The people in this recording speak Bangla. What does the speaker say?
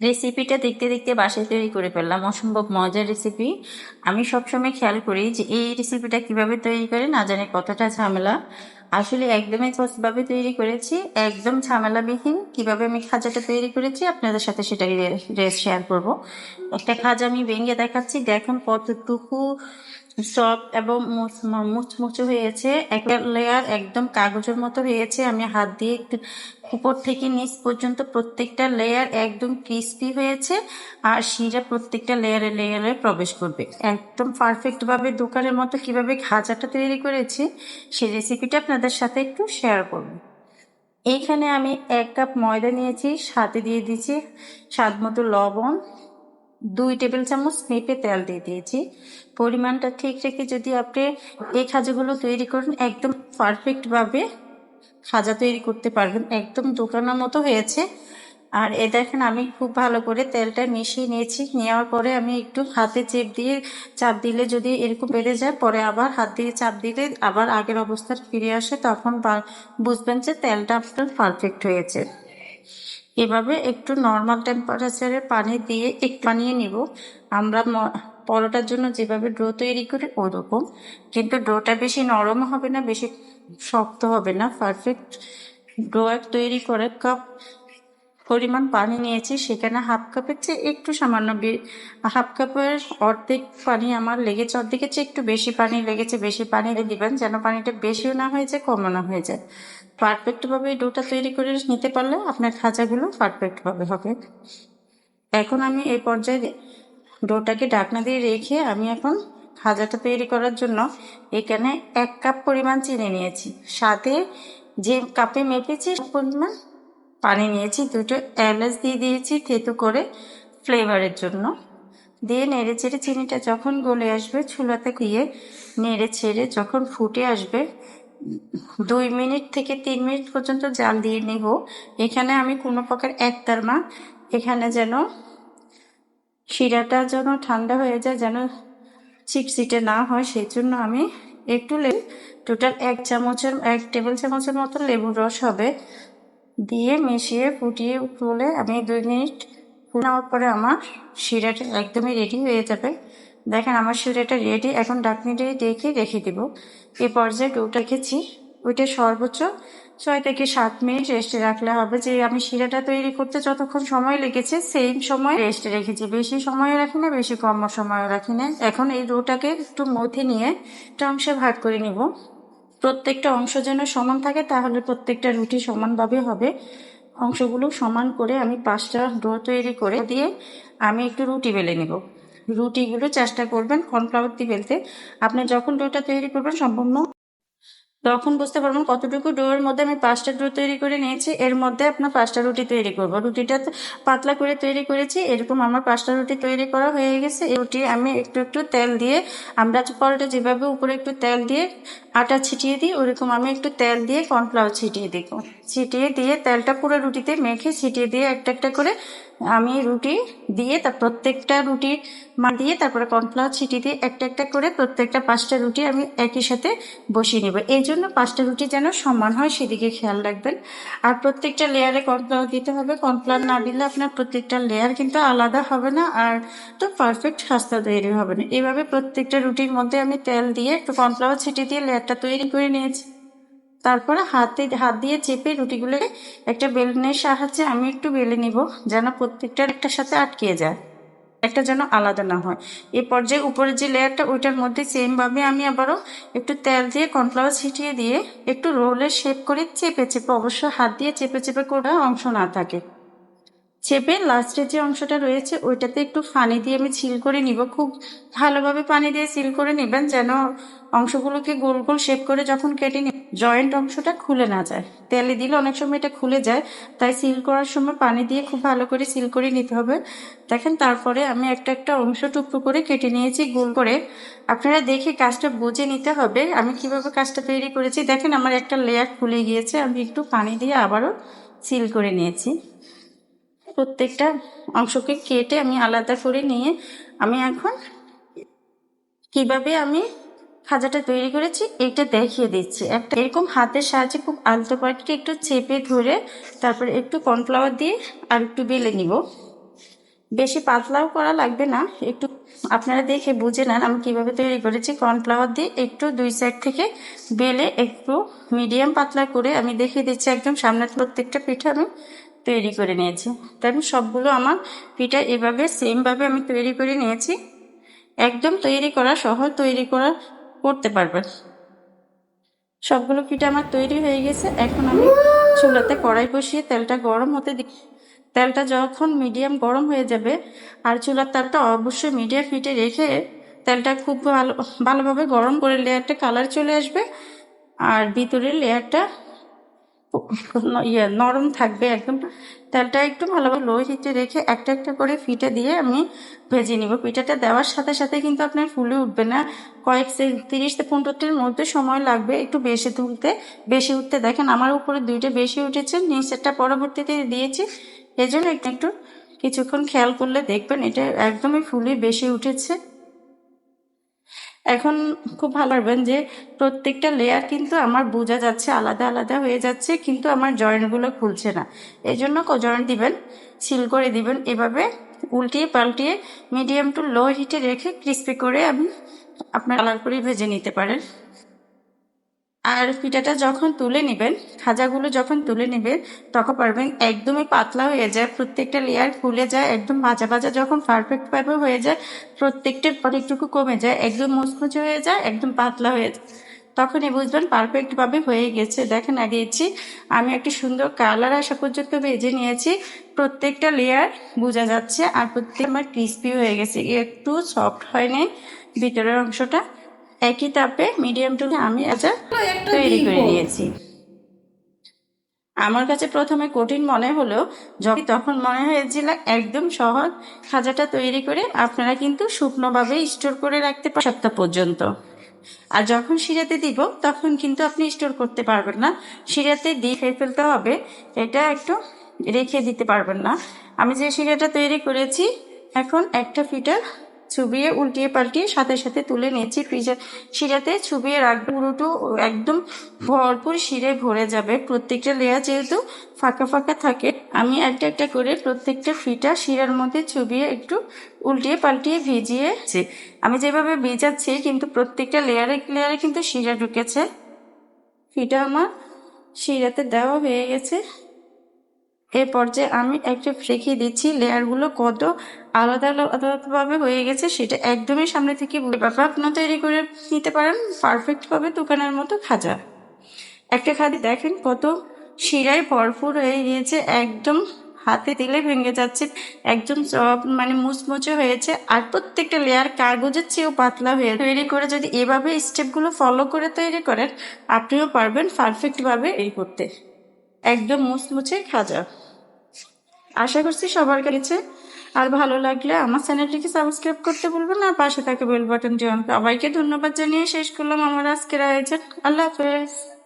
রেসিপিটা দেখতে দেখতে বাসায় তৈরি করে ফেললাম। অসম্ভব মজার রেসিপি আমি সবসময় খেয়াল করি যে এই রেসিপিটা কীভাবে তৈরি করে না জানে কতটা ঝামেলা। আসলে একদমই সহজভাবে তৈরি করেছি, একদম ঝামেলাবিহীন কীভাবে আমি খাজাটা তৈরি করেছি আপনাদের সাথে সেটা রেস শেয়ার করব। একটা খাজা আমি ভেঙে দেখাচ্ছি, দেখুন কতটুকু সফট এবং মুচমুচে হয়েছে। একটা লেয়ার একদম কাগজের মতো হয়েছে, আমি হাত দিয়ে একটু উপর থেকে নিচ পর্যন্ত প্রত্যেকটা লেয়ার একদম ক্রিস্পি হয়েছে আর শিরা প্রত্যেকটা লেয়ারে লেয়ারে প্রবেশ করবে। একদম পারফেক্টভাবে দোকানের মতো কীভাবে খাজাটা তৈরি করেছি, সেই রেসিপিটা আপনাদের সাথে একটু শেয়ার করব। এইখানে আমি এক কাপ ময়দা নিয়েছি, সাথে দিয়ে দিয়েছি স্বাদ মতো লবণ, দুই টেবিল চামচ মেপে তেল দিয়ে দিয়েছি। পরিমাণটা ঠিক রেখে যদি আপনি এই খাজাগুলো তৈরি করেন, একদম পারফেক্টভাবে খাজা তৈরি করতে পারবেন। একদম দোকানের মতো হয়েছে। আর এ দেখেন আমি খুব ভালো করে তেলটা মিশিয়ে নিয়েছি। নেওয়ার পরে আমি একটু হাতে চেপ দিয়ে চাপ দিলে যদি এরকম বেড়ে যায়, পরে আবার হাত দিয়ে চাপ দিলে আবার আগের অবস্থার ফিরে আসে, তখন বুঝবেন যে তেলটা আপনার পারফেক্ট হয়েছে। এভাবে একটু নর্মাল টেম্পারেচারে পানি দিয়ে একটু বানিয়ে নিব। আমরা পরোটার জন্য যেভাবে ডো তৈরি করি ওরকম। কিন্তু ডোটা বেশি নরম হবে না, বেশি শক্ত হবে না। পারফেক্ট ডো তৈরি করে কাপ পরিমাণ পানি নিয়েছি, সেখানে হাফ কাপের চেয়ে একটু সামান্য হাফ কাপের অর্ধেক পানি আমার লেগেছে, অর্ধেকের চেয়ে একটু বেশি পানি লেগেছে, বেশি পানি দিবেন যেন পানিটা বেশিও না হয়ে যায়, কমও না হয়ে যায়। পারফেক্টভাবে ডোটা তৈরি করে নিতে পারলে আপনার খাঁচাগুলো পারফেক্টভাবে হবে। এখন আমি এই পর্যায়ে ডোটাকে ডাকনা দিয়ে রেখে আমি এখন খাজাটা তৈরি করার জন্য এখানে এক কাপ পরিমাণ চিনি নিয়েছি। সাথে যে কাপে মেপেছি পরিমাণ পানি নিয়েছি, দুটো এলাচ দিয়ে দিয়েছি থেতু করে ফ্লেভারের জন্য। দিয়ে নেড়ে চেড়ে চিনিটা যখন গলে আসবে, চুলাতে দিয়ে নেড়ে ছেড়ে যখন ফুটে আসবে, দুই মিনিট থেকে তিন মিনিট পর্যন্ত জাল দিয়ে নিব। এখানে আমি কোনো প্রকার একতারমা, এখানে যেন শিরাটা যেন ঠান্ডা হয়ে যায়, যেন চিটচিটে না হয় সেই জন্য আমি একটু লেবু টোটাল এক চামচের, এক টেবিল চামচের মতো লেবুর রস হবে। দিয়ে মিশিয়ে ফুটিয়ে তুলে আমি দুই মিনিট নেওয়ার পরে আমার শিরাটা একদমই রেডি হয়ে যাবে। দেখেন, আমার শিরাটা রেডি এখন ডাকনি দিয়ে দেখে রেখে দিব। এ পর্যায়ে ডোটা রেখেছি। ওইটা সর্বোচ্চ ছয় থেকে সাত মিনিট রেস্টে রাখলে হবে। যে আমি শিরাটা তৈরি করতে যতক্ষণ সময় লেগেছে সেম সময় রেস্টে রেখেছি। বেশি সময় রাখি না, বেশি কম সময় রাখি না। এখন এই ডোটাকে একটু মধ্যে নিয়ে অংশে ভাগ করে নিব। প্রত্যেকটা অংশ যেন সমান থাকে, তাহলে প্রত্যেকটা রুটি সমানভাবে হবে। অংশগুলো সমান করে আমি পাঁচটা ডো তৈরি করে দিয়ে আমি একটু রুটি বেলে নিব। রুটিগুলো চেষ্টা করবেন কর্নফ্লাওয়ার দিয়ে বেলতে। আপনি যখন ডোটা তৈরি করবেন, সম্পূর্ণ তখন বুঝতে পারবেন কতটুকু ডোয়ের মধ্যে আমি পাঁচটা ডো তৈরি করে নিয়েছি। এর মধ্যে আপনার পাঁচটা রুটি তৈরি করব। রুটিটা পাতলা করে তৈরি করেছি। এরকম আমার পাঁচটা রুটি তৈরি করা হয়ে গেছে। রুটি আমি একটু একটু তেল দিয়ে আমরা পরোটা যেভাবে উপরে একটু তেল দিয়ে আটা ছিটিয়ে দিই, ওরকম আমি একটু তেল দিয়ে কর্নফ্লাওয়ার ছিটিয়ে দিই। ছিটিয়ে দিয়ে তেলটা পুরো রুটিতে মেখে ছিটিয়ে দিয়ে একটা একটা করে আমি রুটি দিয়ে তার প্রত্যেকটা রুটি মা দিয়ে তারপরে কর্নফ্লাওয়ার ছিটিয়ে দিয়ে একটা একটা করে প্রত্যেকটা পাঁচটা রুটি আমি একই সাথে বসিয়ে নেব। এই জন্য পাঁচটা রুটি যেন সমান হয় সেদিকে খেয়াল রাখবেন। আর প্রত্যেকটা লেয়ারে কর্নফ্লাওয়ার দিতে হবে। কর্নফ্লাওয়ার না দিলে আপনার প্রত্যেকটা লেয়ার কিন্তু আলাদা হবে না আর তো পারফেক্ট খাস্তা তৈরি হবে না। এভাবে প্রত্যেকটা রুটির মধ্যে আমি তেল দিয়ে একটু কর্নফ্লাওয়ার ছিটি দিয়ে লেয়ারটা তৈরি করে নিয়েছি। তারপরে হাতে, হাত দিয়ে চেপে রুটিগুলোকে একটা বেলনের সাহায্যে আমি একটু বেলে নিব যেন প্রত্যেকটার একটার সাথে আটকিয়ে যায়। একটা যেন আলাদা না হয়। এই পর্যায়ে উপরের যে লেয়ারটা, ওইটার মধ্যে সেমভাবে আমি আবারও একটু তেল দিয়ে কর্নফ্লাওয়ার ছিটিয়ে দিয়ে একটু রোলের শেপ করে চেপে চেপে অবশ্যই হাত দিয়ে চেপে চেপে করে অংশ না থাকে। চেপে লাস্টের যে অংশটা রয়েছে, ওইটাতে একটু পানি দিয়ে আমি ছিল করে নিব। খুব ভালোভাবে পানি দিয়ে সিল করে নেবেন যেন অংশগুলোকে গোল গোল শেপ করে যখন কেটে নি জয়েন্ট অংশটা খুলে না যায়। তেলে দিলে অনেক সময় এটা খুলে যায়, তাই সিল করার সময় পানি দিয়ে খুব ভালো করে সিল করে নিতে হবে। দেখেন তারপরে আমি একটা একটা অংশ টুকরো করে কেটে নিয়েছি গোল করে। আপনারা দেখে কাজটা বুঝে নিতে হবে, আমি কীভাবে কাজটা তৈরি করেছি। দেখেন আমার একটা লেয়ার খুলে গিয়েছে, আমি একটু পানি দিয়ে আবারও সিল করে নিয়েছি। প্রত্যেকটা অংশকে কেটে আমি আলাদা করে নিয়ে আমি এখন কীভাবে আমি খাজাটা তৈরি করেছি এটা দেখিয়ে দিচ্ছি। একটা এরকম হাতের সাহায্যে খুব আলতো পাটকে একটু চেপে ধরে তারপরে একটু কর্নফ্লাওয়ার দিয়ে আর একটু বেলে নিব। বেশি পাতলাও করা লাগবে না, একটু আপনারা দেখে বুঝে নেন আমি কীভাবে তৈরি করেছি। কর্নফ্লাওয়ার দিয়ে একটু দুই সাইড থেকে বেলে একটু মিডিয়াম পাতলা করে আমি দেখিয়ে দিচ্ছি একদম সামনে প্রত্যেকটা পিঠা আমি। তৈরি করে নিয়েছি। তাই আমি সবগুলো আমার পিঠা এভাবে সেমভাবে আমি তৈরি করে নিয়েছি। একদম তৈরি করা, সহজ তৈরি করা করতে পারবেন সবগুলো পিঠা আমার তৈরি হয়ে গেছে। এখন আমি চুলাতে কড়াই বসিয়ে তেলটা গরম হতে দিই তেলটা যখন মিডিয়াম গরম হয়ে যাবে আর চুলার তালটা অবশ্যই মিডিয়াম হিটে রেখে তেলটা খুব ভালো ভালোভাবে গরম করে লেয়ারটা কালার চলে আসবে। আর ভিতরের লেয়ারটা ইয়ে নরম থাকবে একদম। তেলটা একটু ভালোভাবে লো হিটে রেখে একটা একটা করে ফিটে দিয়ে আমি ভেজে নিব। পিঠাটা দেওয়ার সাথে সাথে কিন্তু আপনার ফুলে উঠবে না। কয়েক তিরিশ থেকে পনেরোটির মধ্যে সময় লাগবে একটু বেশি তুলতে। বেশি উঠতে দেখেন আমার উপরে দুইটা বেশি উঠেছে, নিচেরটা পরবর্তীতে দিয়েছি। এই জন্য একটু একটু কিছুক্ষণ খেয়াল করলে দেখবেন এটা একদমই ফুলে বেশি উঠেছে। এখন খুব ভালো পারবেন যে প্রত্যেকটা লেয়ার কিন্তু আমার বোঝা যাচ্ছে, আলাদা আলাদা হয়ে যাচ্ছে, কিন্তু আমার জয়েন্টগুলো খুলছে না। এই জন্য জয়েন্ট দিবেন সিল করে দিবেন। এভাবে উল্টিয়ে পাল্টিয়ে মিডিয়াম টু লো হিটে রেখে ক্রিস্পি করে আমি আপনার কালার করে ভেজে নিতে পারেন। আর পিঠাটা যখন তুলে নেবেন, খাজাগুলো যখন তুলে নেবেন, তখন পারবেন একদমই পাতলা হয়ে যায়, প্রত্যেকটা লেয়ার খুলে যায়, একদম ভাজা ভাজা যখন পারফেক্টভাবে হয়ে যায় প্রত্যেকটা অনেকটুকু কমে যায়, একদম মুচমুচে হয়ে যায়, একদম পাতলা হয়ে যায়। তখনই বুঝবেন পারফেক্টভাবে হয়ে গেছে। দেখেন আগিয়েছি আমি একটা সুন্দর কালার আসা পর্যন্ত ভেজে নিয়েছি, প্রত্যেকটা লেয়ার বোঝা যাচ্ছে, আর প্রত্যেক আমার ক্রিস্পি হয়ে গেছে। একটু সফট হয়নি ভিতরের অংশটা। একই তাপে মিডিয়াম টু আমি আচার তৈরি করে নিয়েছি। আমার কাছে প্রথমে কঠিন মনে হলো যখন তখন মনে হয়েছিল একদম সহজ খাজাটা তৈরি করে আপনারা কিন্তু শুকনোভাবে স্টোর করে রাখতে পারেন সপ্তাহ পর্যন্ত। আর যখন শিরাতে দিব তখন কিন্তু আপনি স্টোর করতে পারবেন না। শিরাতে দিয়ে খেয়ে ফেলতে হবে এটা একটু রেখে দিতে পারবেন না। আমি যে শিরাটা তৈরি করেছি এখন একটা ফিটার চুবিয়ে উল্টিয়ে পাল্টিয়ে সাথে সাথে তুলে নিয়েছি ফ্রিজের শিরাতে চুবিয়ে রাখব। পুরোটো একদম ভরপুর শিরে ভরে যাবে। প্রত্যেকটা লেয়ার যেহেতু ফাঁকা ফাঁকা থাকে, আমি একটা একটা করে প্রত্যেকটা ফিটা শিরার মধ্যে চুবিয়ে একটু উল্টিয়ে পাল্টিয়ে ভিজিয়েছি আমি যেভাবে ভিজাচ্ছি কিন্তু প্রত্যেকটা লেয়ারে লেয়ারে কিন্তু শিরা ঢুকেছে। ফিটা আমার শিরাতে দেওয়া হয়ে গেছে। এ পর্যায়ে আমি একটা রেখে দিচ্ছি, লেয়ারগুলো কত আলাদা আলাদাভাবে হয়ে গেছে সেটা একদমই সামনে থেকে ব্যাপার আপনার তৈরি করে নিতে পারেন পারফেক্টভাবে দোকানের মতো খাজা। একটা খাদি দেখেন কত শিরায় ভরপুর হয়ে গিয়েছে, একদম হাতে দিলে ভেঙে যাচ্ছে, একদম মানে মুচমুচে হয়েছে আর প্রত্যেকটা লেয়ার কাগজের চেয়েও পাতলা হয়ে তৈরি করে যদি এভাবে স্টেপগুলো ফলো করে তৈরি করেন, আপনিও পারবেন পারফেক্টভাবে এই করতে। একদম মুচমুচে খাজা। আশা করছি সবার কাছে আর ভালো লাগলে আমার চ্যানেলটিকে সাবস্ক্রাইব করতে বলবেন আর পাশে থাকে বেল বাটনটি অন সবাইকে ধন্যবাদ জানিয়ে শেষ করলাম আমার আজকের আয়োজন। আল্লাহ হাফেজ।